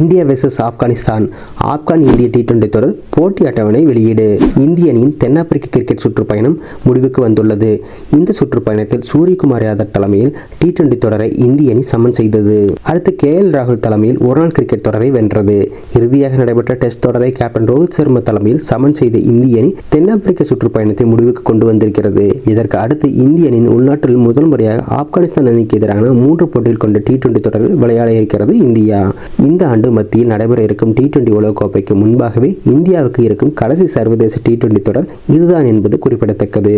India versus Afghanistan. Afghan இந்திய T twenty தொடர் போட்டி அட்டவணை வெளியீடு. இந்திய அணியின் தென்னாப்பிரிக்க கிரிக்கெட் சுற்றுப்பயணம் முடிவுக்கு வந்துள்ளது. இந்த சுற்றுப்பயணத்தில் சூரியகுமார் யாதவ் தலைமையில் டி டுவெண்டி தொடரை இந்திய அணி சமன் செய்தது. அடுத்து கே எல் ராகுல் தலைமையில் ஒருநாள் கிரிக்கெட் தொடரை வென்றது. இறுதியாக நடைபெற்ற டெஸ்ட் தொடரை கேப்டன் ரோஹித் சர்மா தலைமையில் சமன் செய்த இந்திய அணி தென்னாப்பிரிக்க சுற்றுப்பயணத்தை முடிவுக்கு கொண்டு வந்திருக்கிறது. இதற்கு அடுத்து இந்திய அணியின் உள்நாட்டில் முதல் முறையாக ஆப்கானிஸ்தான் அணிக்கு எதிரான மூன்று போட்டிகள் கொண்ட டி டுவெண்டி தொடரில் விளையாட இருக்கிறது இந்தியா. இந்த ஆண்டு மத்தியில் நடைபெற இருக்கும் டி டுவெண்டி உலகக்கோப்பைக்கு முன்பாகவே இந்தியாவுக்கு இருக்கும் கடைசி சர்வதேச டி டுவெண்டி தொடர் இதுதான் என்பது குறிப்பிடத்தக்கது.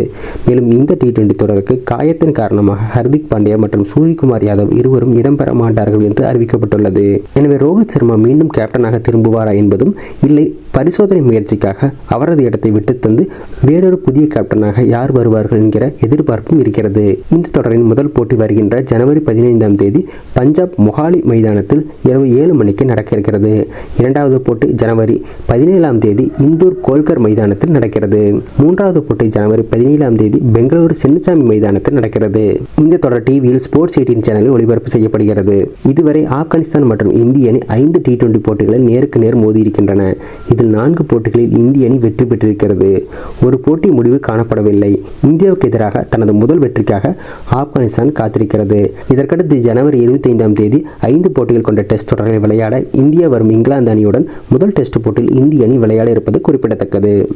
மேலும் இந்த டி டுவெண்டி தொடருக்கு காயத்தின் காரணமாக ஹர்திக் பாண்டியா மற்றும் சூரியகுமார் யாதவ் இருவரும் இடம்பெற மாட்டார்கள் என்று அறிவிக்கப்பட்டுள்ளது. எனவே ரோஹித் சர்மா மீண்டும் கேப்டனாக திரும்புவாரா என்பதும் இல்லை பரிசோதனை முயற்சிக்காக அவரது இடத்தை விட்டு தந்து வேறொரு புதிய கேப்டனாக யார் வருவார்கள் என்கிற எதிர்பார்ப்பும் இருக்கிறது. இந்த தொடரின் முதல் போட்டி வருகின்ற ஜனவரி பதினைந்தாம் தேதி பஞ்சாப் மொஹாலி மைதானத்தில் இரவு ஏழு மணிக்கு நடக்க இருக்கிறது இரண்டாவது போட்டி ஜனவரி பதினேழாம் தேதி இந்தூர் கோல்கர் மைதானத்தில் நடக்கிறது. மூன்றாவது போட்டி ஜனவரி பதினேழாம் தேதி பெங்களூரு சின்னசாமி மைதானத்தில் நடக்கிறது. இந்த தொடர் டிவியில் ஸ்போர்ட்ஸ் எயிட்டின் சேனலில் ஒளிபரப்பு செய்யப்படுகிறது. இதுவரை ஆப்கானிஸ்தான் மற்றும் இந்திய அணி ஐந்து டி டுவெண்டி போட்டிகளில் நேருக்கு நேர் மோதி இருக்கின்றன இதில் நான்கு போட்டிகளில் இந்திய அணி வெற்றி பெற்றிருக்கிறது. ஒரு போட்டி முடிவு காணப்படவில்லை. இந்தியாவுக்கு எதிராக தனது முதல் வெற்றிக்காக ஆப்கானிஸ்தான் காத்திருக்கிறது. இதற்கடுத்து ஜனவரி இருபத்தி ஐந்தாம் தேதி ஐந்து போட்டிகள் கொண்ட டெஸ்ட் தொடரில் விளையாட இந்தியா வரும் இங்கிலாந்து அணியுடன் முதல் டெஸ்ட் போட்டியில் இந்திய அணி விளையாட இருப்பது குறிப்பிடத்தக்கது.